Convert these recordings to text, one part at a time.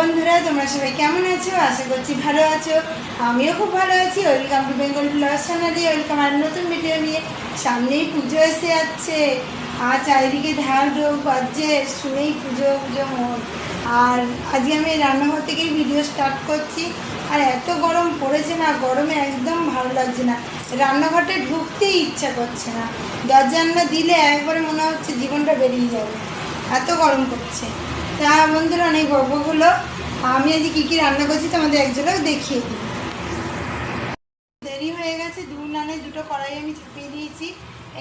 বন্ধুরা, তোমরা সবাই কেমন আছো? আশা করছি ভালো আছো। আমিও খুব ভালো আছি। ওয়েলকাম টু বেঙ্গল ব্লগ চ্যানেলে ওয়েলকাম আর নতুন ভিডিও নিয়ে। সামনেই পুজো এসে যাচ্ছে। আর চারিদিকে ঢোক বাজছে শুনেই পুজো পুজো মন। আর আজকে আমি রান্নাঘর থেকেই ভিডিও স্টার্ট করছি। আর এত গরম পড়েছে না, গরমে একদম ভালো লাগছে না। রান্নাঘরটা ঢুকতেই ইচ্ছা করছে না। দরজা জানলা দিলে একবারে মনে হচ্ছে জীবনটা বেরিয়ে যাবে। এত গরম করছে তা বন্ধুরা অনেক গল্প হলো আমি আজকে কী কী রান্না করছি তোমাদের এক দেখিয়ে দেরি হয়ে গেছে, দু নানে দুটো কড়াই আমি চাপিয়ে দিয়েছি।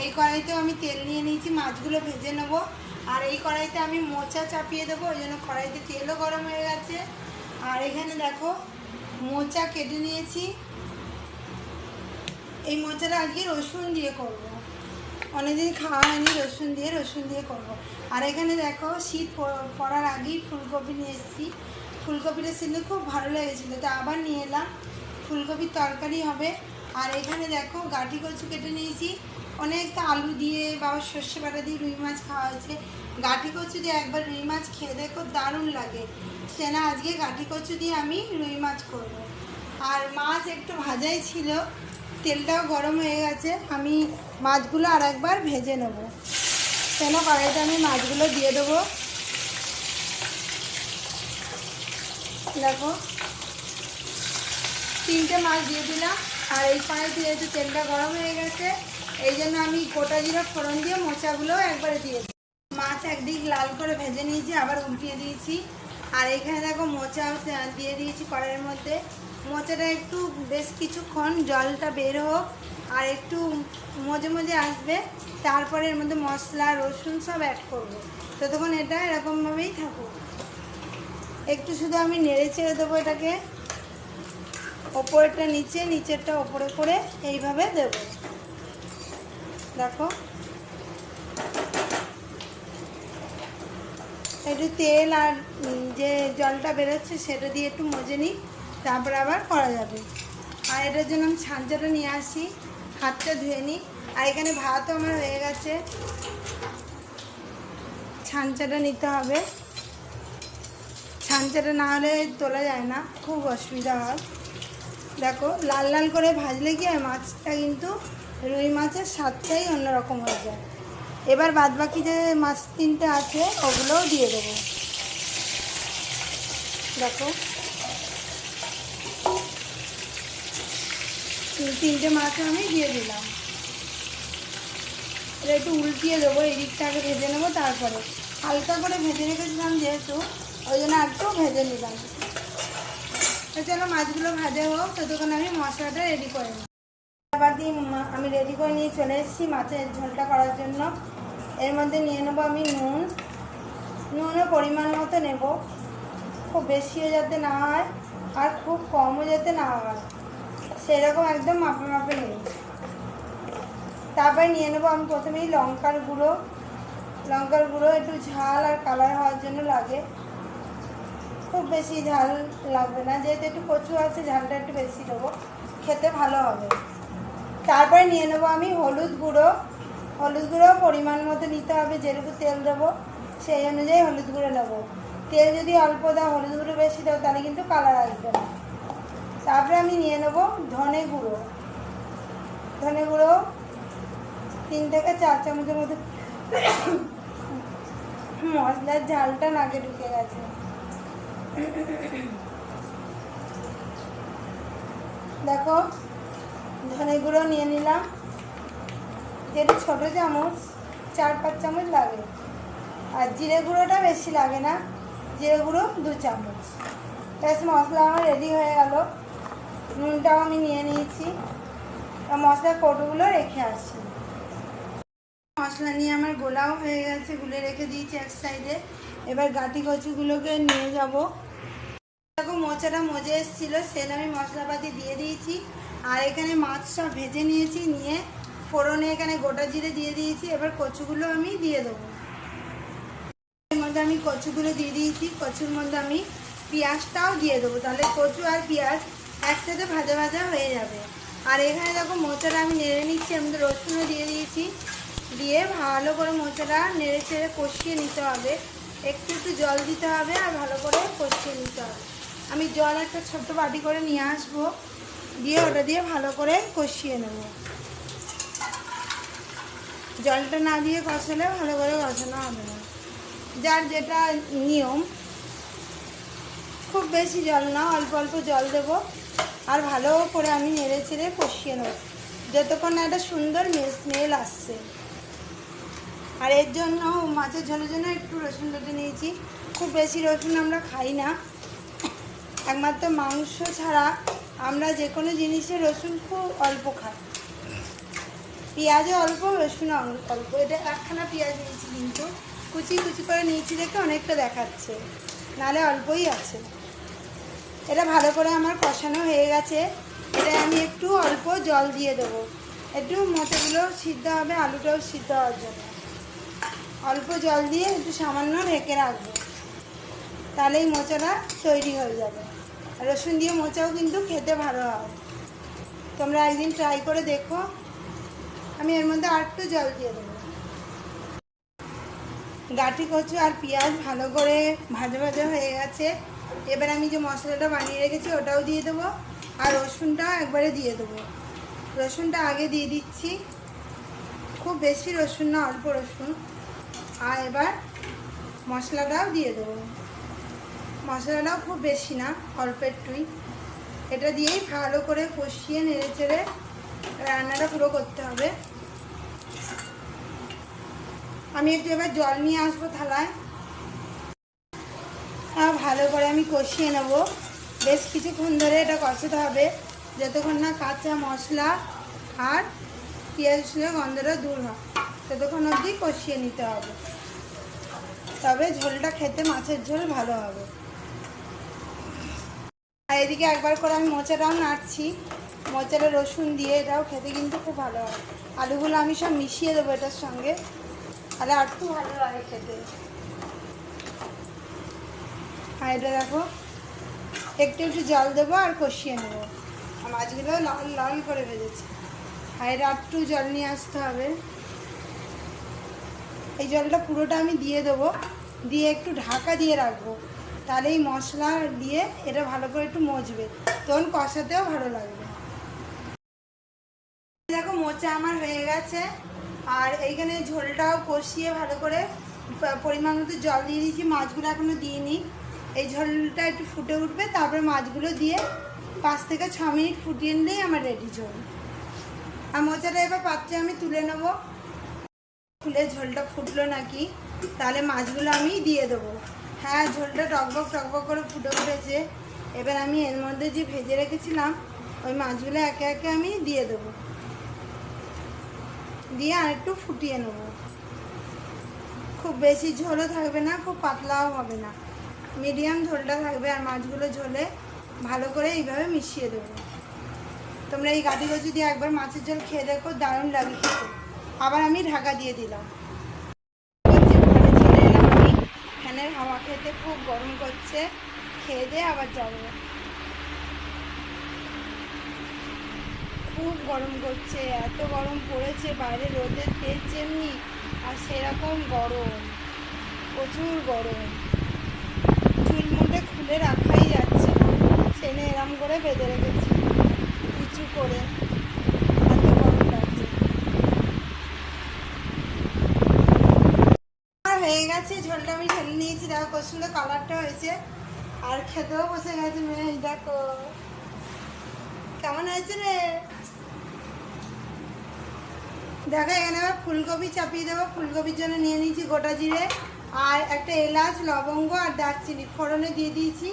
এই কড়াইতেও আমি তেল নিয়ে নিয়েছি, মাছগুলো ভেজে নেব। আর এই কড়াইতে আমি মোচা চাপিয়ে দেবো, ওই জন্য কড়াইতে তেলও গরম হয়ে গেছে। আর এখানে দেখো, মোচা কেটে নিয়েছি। এই মোচাটা আজকে রসুন দিয়ে করব। অনেকদিন খাওয়া হয়নি, রসুন দিয়ে রসুন দিয়ে করব। আর এখানে দেখো শীত পড়ার আগেই ফুলকপি নিয়ে এসেছি। ফুলকপিটা সিদ্ধ খুব ভালো লেগেছিলো, তো আবার নিয়ে এলাম। ফুলকপির তরকারি হবে। আর এখানে দেখো গাঠি কচু কেটে নিয়েছি। অনেক আলু দিয়ে বা সর্ষে বাটা দিয়ে রুই মাছ খাওয়া হয়েছে। গাঠি কচু দিয়ে একবার রুই মাছ খেয়ে দেখো দারুণ লাগে। সে না আজকে গাঠি কচু দিয়ে আমি রুই মাছ করব। আর মাছ একটু ভাজাই ছিল তেলটাও গরম হয়ে গেছে, আমি মাছগুলো আর একবার ভেজে নেব। কেন কড়াইতে আমি মাছগুলো দিয়ে দেবো? দেখো, তিনটে মাছ দিয়ে দিলাম, আর এই কড়াইতে যেহেতু তেলটা গরম হয়ে গেছে, এই জন্য আমি গোটা জিরা ফোড়ন দিয়ে মোচাগুলো একবারে দিয়ে দিই মাছ একদিক লাল করে ভেজে নিয়েছি, আবার উল্টিয়ে দিয়েছি। আর এখানে দেখো মোচাও সে- দিয়ে দিয়েছি কড়াইয়ের মধ্যে। মোচাটা একটু বেশ কিছুক্ষণ জলটা বের হোক আর একটু মজে মজে আসবে। তারপরে এর মধ্যে মশলা, রসুন সব অ্যাড করব। ততক্ষণ এটা এরকমভাবেই থাকুক একটু শুধু আমি নেড়ে ছেড়ে দেবো এটাকে। ওপরেরটা নিচে, নিচেরটা ওপরে করে এইভাবে দেব। দেখো। একটু তেল আর যে জলটা বেরোচ্ছে সেটা দিয়ে একটু মজে নিই। তারপর আবার করা যাবে। আর এটার জন্য আমি ছাঁচাটা নিয়ে আসি। হাতটা ধুয়ে নিই আর এখানে ভাতও আমার হয়ে গেছে। ছাঁচাটা নিতে হবে। ছাঁচাটা না হলে তোলা যায় না। খুব অসুবিধা হয়। দেখো, লাল লাল করে ভাজলে কি হয়? মাছটা কিন্তু রুই মাছের স্বাদটাই অন্যরকম হয়ে যায়। এবার বাদ বাকি যে মাছ তিনটে আছে, ওগুলোও দিয়ে দেবো। দেখো। তিনটে মাছ আমি দিয়ে দিলাম। এটা একটু উল্টিয়ে দেবো এই দিকটা আগে ভেজে নেব, তারপরে হালকা করে ভেজে রেখেছিলাম যেহেতু, ওই জন্য একটু ভেজে নিলাম। চলো মাছগুলো ভাজা হোক, ততক্ষণ আমি মশলাটা রেডি করে আবার মা- আমি রেডি করে নিয়ে চলে এসেছি মাছের ঝোলটা করার জন্য। এর মধ্যে নিয়ে নেব আমি নুন। নুনের পরিমাণ মতো নেব। খুব বেশিও যাতে না হয়, আর খুব কমও যাতে না হয়। সেরকম একদম মাপে মাপে নেই তারপরে নিয়ে নেব আমি প্রথমেই লঙ্কার গুঁড়ো। লঙ্কার গুঁড়ো একটু ঝাল আর কালার হওয়ার জন্য লাগে। খুব বেশি ঝাল লাগবে না, যেহেতু একটু কচু আছে, ঝালটা একটু বেশি দেবো। খেতে ভালো হবে। তারপরে নিয়ে নেব আমি হলুদ গুঁড়ো। হলুদ গুঁড়ো পরিমাণ মতো নিতে হবে, যেটুকু তেল দেবো, সেই অনুযায়ী হলুদ গুঁড়ো নেব। তেল যদি অল্প দাও, হলুদ গুঁড়ো বেশি দাও, তাহলে কিন্তু কালার আসবে না। তারপরে আমি নিয়ে নেব ধনে গুঁড়ো। ধনে গুঁড়ো তিন থেকে চার চামচের মধ্যে মশলার ঝালটা নাকে ঢুকে গেছে। দেখো, ধনে গুঁড়ো নিয়ে নিলাম। যেটা ছোটো চামচ, চার পাঁচ চামচ লাগে। আর জিরে গুঁড়োটা বেশি লাগে না, জিরে গুঁড়ো দু চামচ। ব্যাস মশলা আমার রেডি হয়ে গেল। নুনটাও আমি নিয়ে নিয়েছি। মশলার কৌটোগুলো রেখে আসছি। মশলা নিয়ে আমার গোলাও হয়ে গেছে, গুলে রেখে দিয়েছি এক সাইডে। এবার গাটি কচুগুলোকে নিয়ে যাব। দেখো, মোচাটা মজে এসেছিল সেটা আমি মশলাপাতি দিয়ে দিয়েছি। আর এখানে মাছ সব ভেজে নিয়েছি, নিয়ে ফোড়নে এখানে গোটা জিরে দিয়ে দিয়েছি। এবার কচুগুলো আমি দিয়ে দেবো। এর মধ্যে আমি কচুগুলো দিয়ে দিয়েছি। কচুর মধ্যে আমি পেঁয়াজটাও দিয়ে দেবো। তাহলে কচু আর পেঁয়াজ একসাথে ভাজা ভাজা হয়ে যাবে। আর এখানে দেখো মোচাটা আমি নেড়ে নিচ্ছি, আমি তো রসুনও দিয়ে দিয়েছি। দিয়ে ভালো করে মোচাটা নেড়ে চেড়ে কষিয়ে নিতে হবে। একটু একটু জল দিতে হবে আর ভালো করে কষিয়ে নিতে হবে। আমি জল একটা ছোট্ট বাটি করে নিয়ে আসব। দিয়ে ওটা দিয়ে ভালো করে কষিয়ে নেব। জলটা না দিয়ে কষালে ভালো করে কষানো হবে না। যার যেটা নিয়ম, খুব বেশি জল না, অল্প অল্প জল দেবো। আর ভালো করে আমি নেড়ে চেড়ে কষিয়ে নেব। যতক্ষণ না একটা সুন্দর স্মেল আসছে। আর এর জন্য মাছের ঝোলের জন্য একটু রসুন বেটে নিয়েছি। খুব বেশি রসুন আমরা খাই না। একমাত্র মাংস ছাড়া আমরা যে কোনো জিনিসে রসুন খুব অল্প খাই। পেঁয়াজও অল্প রসুন অল্প। এটা একখানা পেঁয়াজ নিয়েছি কিন্তু। কুচি কুচি করে নিয়েছি দেখে অনেকটা দেখাচ্ছে। নালে অল্পই আছে। এটা ভালো করে আমার কষানো হয়ে গেছে। এটা আমি একটু অল্প জল দিয়ে দেবো। একটু মোচাগুলো সিদ্ধ হবে, আলুটাও সিদ্ধ হওয়ার জন্য। অল্প জল দিয়ে একটু সামান্য ঢেকে রাখব। তাহলেই মোচাটা তৈরি হয়ে যাবে। রসুন দিয়ে মোচাও কিন্তু খেতে ভালো হয়। তোমরা একদিন ট্রাই করে দেখো। আমি এর মধ্যে আর একটু জল দিয়ে দেবো। গাঠি কচু আর পেঁয়াজ ভালো করে ভাজা ভাজা হয়ে গেছে। এবার আমি যে মশলাটা বানিয়ে রেখেছি, ওটাও দিয়ে দেবো। আর রসুনটাও একবারে দিয়ে দেবো। রসুনটা আগে দিয়ে দিচ্ছি। খুব বেশি রসুন না, অল্প রসুন। আর এবার মশলাটাও দিয়ে দেবো। মশলাটাও খুব বেশি না, অল্প একটুই এটা দিয়েই ভালো করে কষিয়ে নেড়ে চেড়ে রান্নাটা পুরো করতে হবে। আমি একটু এবার জল নিয়ে আসব থালায়। ভালো করে আমি কষিয়ে নেব। বেশ কিছুক্ষণ ধরে এটা কষাতে হবে। যতক্ষণ না কাঁচা মশলা আর পেঁয়াজ রসুনের গন্ধটা দূর হয়, ততক্ষণ অবধি কষিয়ে নিতে হবে। তবে ঝোলটা খেতে মাছের ঝোল ভালো হবে। আর এদিকে একবার করে আমি মোচাটাও নাড়ছি। মোচাটা রসুন দিয়ে এটাও খেতে কিন্তু খুব ভালো হয়। আলুগুলো আমি সব মিশিয়ে দেবো এটার সঙ্গে। তাহলে আর একটু ভালো লাগে খেতে। আর দেখো। একটু একটু জল দেবো আর কষিয়ে নেব। মাছগুলো লাল লাল করে ভেজেছি। আর একটু জল নিয়ে আসতে হবে। এই জলটা পুরোটা আমি দিয়ে দেবো। দিয়ে একটু ঢাকা দিয়ে রাখব। তাহলে এই মশলা দিয়ে এটা ভালো করে একটু মজবে। তখন কষাতেও ভালো লাগবে। দেখো, মোচা আমার হয়ে গেছে। আর এইখানে ঝোলটাও কষিয়ে ভালো করে পরিমাণ মতো জল দিয়ে দিয়েছি। মাছগুলো এখনও দিইনি। এই ঝোলটা একটু ফুটে উঠবে, তারপরে মাছগুলো দিয়ে পাঁচ থেকে ছ মিনিট ফুটিয়ে নিলেই আমার রেডি ঝোল। আর মোচাটা এবার পাত্রে আমি তুলে নেব। ফুলে ঝোলটা ফুটলো নাকি, তাহলে মাছগুলো আমি দিয়ে দেবো। হ্যাঁ ঝোলটা টকবক টকবক করে ফুটে উঠেছে। এবার আমি এর মধ্যে যে ভেজে রেখেছিলাম, ওই মাছগুলো একে একে আমি দিয়ে দেবো। দিয়ে আর একটু ফুটিয়ে নেব। খুব বেশি ঝোলও থাকবে না, খুব পাতলাও হবে না। মিডিয়াম ঝোলটা থাকবে আর মাছগুলো ঝোলে ভালো করে এইভাবে মিশিয়ে দেবো। তোমরা এই গাঠি যদি একবার মাছের ঝোল খেয়ে দেখো, দারুণ লাগে খেতে। আবার আমি ঢাকা দিয়ে দিলাম। ফ্যানের হাওয়া খেতে খুব গরম করছে। খেয়ে দিয়ে আবার যাব। খুব গরম করছে, এত গরম পড়েছে, বাইরে রোদের তেজ যেমনি আর সেরকম গরম, প্রচুর গরম। খুলে রাখাই যাচ্ছে সেনে এরম করে বেঁধে রেখেছি। কিছু করে। আমার হয়ে গেছে ঝোলটা আমি ঢেলে নিয়েছি। দেখো, কত সুন্দর কালারটা হয়েছে। আর খেতেও বসে গেছে মেয়ে দেখো। কেমন হয়েছে রে? দেখো, এখানে আবার ফুলকপি চাপিয়ে দেবো। ফুলকপির জন্য নিয়ে নিয়েছি গোটা জিরে। আর একটা এলাচ, লবঙ্গ আর দারচিনি। ফোড়নে দিয়ে দিয়েছি।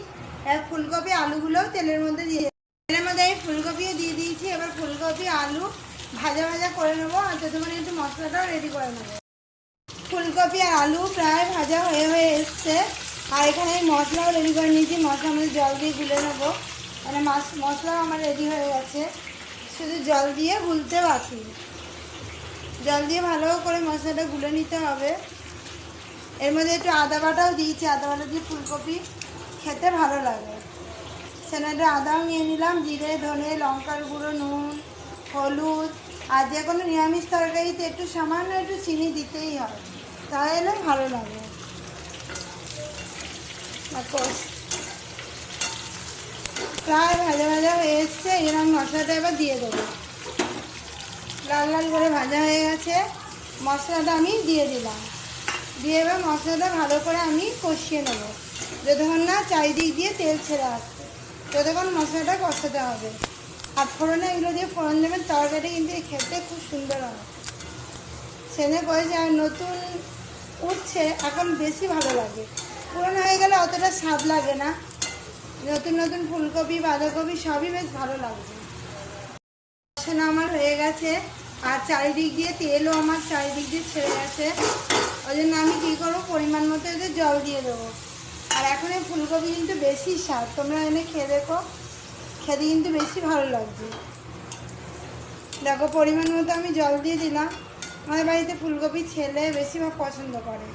আর ফুলকপি আলুগুলোও তেলের মধ্যে দিয়ে তেলের মধ্যে আমি ফুলকপিও দিয়ে দিয়েছি। এবার ফুলকপি, আলু ভাজা ভাজা করে নেব আর ততক্ষণে একটু মশলাটাও রেডি করে নেব। ফুলকপি আর আলু প্রায় ভাজা হয়ে হয়ে এসছে। আর এখানে আমি মশলাও রেডি করে নিয়েছি। মশলা আমাদের জল দিয়ে গুলে নেব। মানে মশলাও আমার রেডি হয়ে গেছে। শুধু জল দিয়ে গুলতে বাকি। জল দিয়ে ভালো করে মশলাটা গুলে নিতে হবে। এর মধ্যে একটু আদা বাটাও দিয়েছি, আদা বাটা দিয়ে ফুলকপি খেতে ভালো লাগে। সেখানে একটু আদাও নিয়ে নিলাম, জিরে, ধনে, লঙ্কার গুঁড়ো, নুন, হলুদ, আর যে কোনো নিরামিষ তরকারিতে একটু সামান্য একটু চিনি দিতেই হয়, তাহলে ভালো লাগে। প্রায় ভাজা ভাজা হয়ে এসছে, এরকম মশলাটা এবার দিয়ে দেবো। লাল লাল করে ভাজা হয়ে গেছে, মশলাটা আমি দিয়ে দিলাম। দিয়ে এবার মশলাটা ভালো করে আমি কষিয়ে নেব। যতক্ষণ না চারিদিক দিয়ে তেল ছেড়ে আসছে, ততক্ষণ মশলাটা কষাতে হবে। আর ফোড়নে এগুলো দিয়ে ফোড়ন দেবেন তরকারি কিন্তু খেতে খুব সুন্দর হবে সেনে করেছে আর নতুন উঠছে এখন বেশি ভালো লাগে। পুরনো হয়ে গেলে অতটা স্বাদ লাগে না। নতুন নতুন ফুলকপি, বাঁধাকপি সবই বেশ ভালো লাগছে। আমার হয়ে গেছে, আর চারিদিক দিয়ে তেলও আমার চারিদিক দিয়ে ছেড়ে গেছে। ওই জন্য আমি কী করব? পরিমাণ মতো এতে জল দিয়ে দেবো। আর এখন এই ফুলকপি কিন্তু বেশি স্বাদ। তোমরা এনে খেয়ে দেখো। খেতে কিন্তু বেশি ভালো লাগছে। দেখো, পরিমাণ মতো আমি জল দিয়ে দিলাম। আমাদের বাড়িতে ফুলকপি ছেলে বেশিরভাগ পছন্দ করে।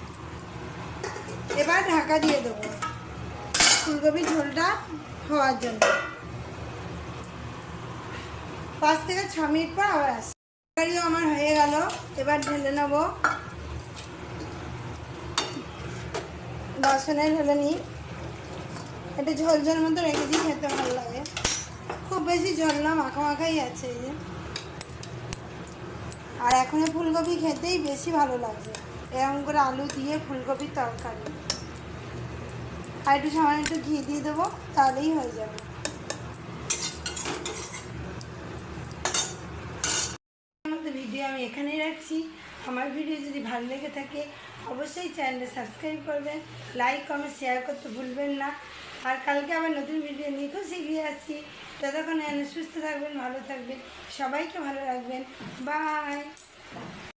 এবার ঢাকা দিয়ে দেবো ফুলকপি ঝোলটা হওয়ার জন্য। পাঁচ থেকে ছ মিনিট পর আবার আসি আমার হয়ে গেল। এবার ঢেলে নেব। বাসনে ঢেলে নিই। একটু ঝোল ঝোল মতো রেখেছি খেতে ভালো লাগে। খুব বেশি ঝোল না মাখা মাখাই আছে এই যে। আর এখন ফুলকপি খেতেই বেশি ভালো লাগছে এরকম করে আলু দিয়ে ফুলকপির তরকারি। আর একটু সামান্য একটু ঘি দিয়ে দেবো, তাহলেই হয়ে যাবে আমাদের ভিডিও আমি এখানেই রাখছি। আমার ভিডিও যদি ভালো লেগে থাকে, অবশ্যই চ্যানেলে সাবস্ক্রাইব করবেন লাইক কমেন্ট শেয়ার করতে ভুলবেন না। আর কালকে আবার নতুন ভিডিও নিয়ে খুব শিখিয়ে আসছি। ততক্ষণ সুস্থ থাকবেন, ভালো থাকবেন, সবাইকে ভালো রাখবেন। বাই